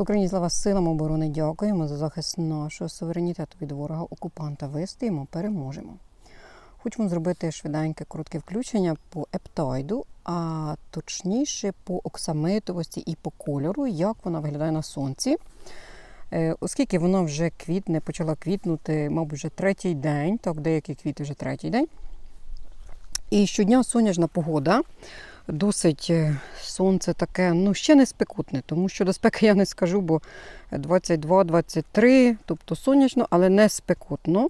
Україні, слава силам оборони, дякуємо за захист нашого суверенітету від ворога окупанта. Вистоїмо, переможемо. Хочемо зробити швиденьке коротке включення по ептоїду, а точніше по оксамитовості і по кольору, як вона виглядає на сонці. Е, Оскільки вона вже квітне, почала квітнути, мабуть, вже третій день, так, деякі квіти вже третій день. І щодня сонячна погода. Досить е, сонце таке, ну ще не спекутне, тому що до спеки я не скажу, бо 22-23, тобто сонячно, але не спекутно.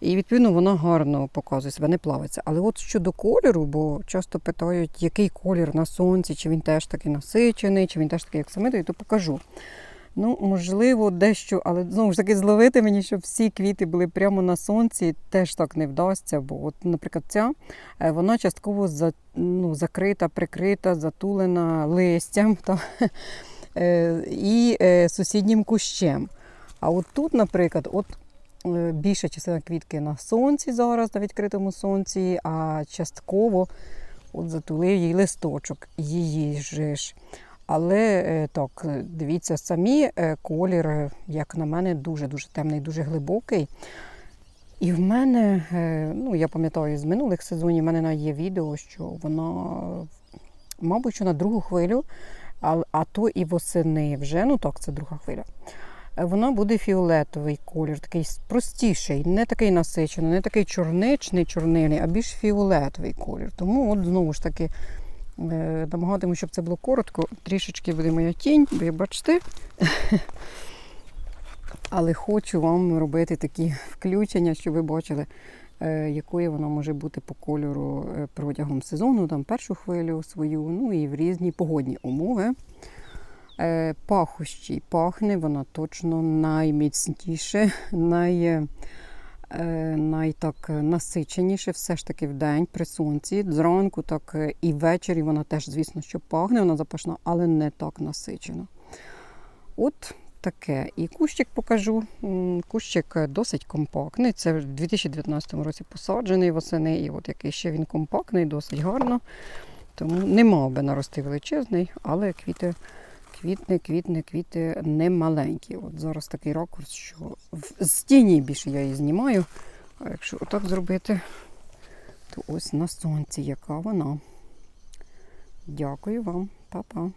І відповідно вона гарно показує себе, не плавиться. Але от щодо кольору, бо часто питають, який колір на сонці, чи він теж такий насичений, чи він теж такий як оксамитовий, то покажу. Ну, можливо, дещо, але знову ж таки зловити мені, щоб всі квіти були прямо на сонці, теж так не вдасться. Бо, от, наприклад, ця е, вона частково за, ну, закрита, прикрита, затулена листям та, е, і е, сусіднім кущем. А от тут, наприклад, от більша частина квітки на сонці зараз, на відкритому сонці, а частково от затулив їй листочок її ж. Але е, так, е, дивіться, самі е, колір, як на мене, дуже-дуже темний, дуже глибокий. І в мене, ну я пам'ятаю з минулих сезонів, в мене є відео, що вона, мабуть, що на другу хвилю, а, а то і восени вже, ну так, це друга хвиля. Вона буде фіолетовий колір, такий простіший, не такий насичений, не такий чорничний, чорнильний, а більш фіолетовий колір. Тому от знову ж таки намагатиму, щоб це було коротко. Трішечки буде моя тінь, ви бачите. Але хочу вам робити такі включення, щоб ви бачили, е, якою вона може бути по кольору е, протягом сезону, там першу хвилю свою, ну і в різні погодні умови. Е, Пахощі пахне, вона точно найміцніше, най, е, найтак насиченіше, все ж таки в день при сонці. Зранку так е, і ввечері вона теж, звісно, що пахне, вона запашна, але не так насичена. От таке. І кущик покажу. Кущик е, досить компактний. Це в 2019 році посаджений восени, і от який ще він компактний, досить гарно. Тому не мав би нарости величезний, але квіти, квітне, квітне, квіти не маленькі. От зараз такий ракурс, що з тіні більше я її знімаю. А якщо отак зробити, то ось на сонці, яка вона. Дякую вам, Па-па.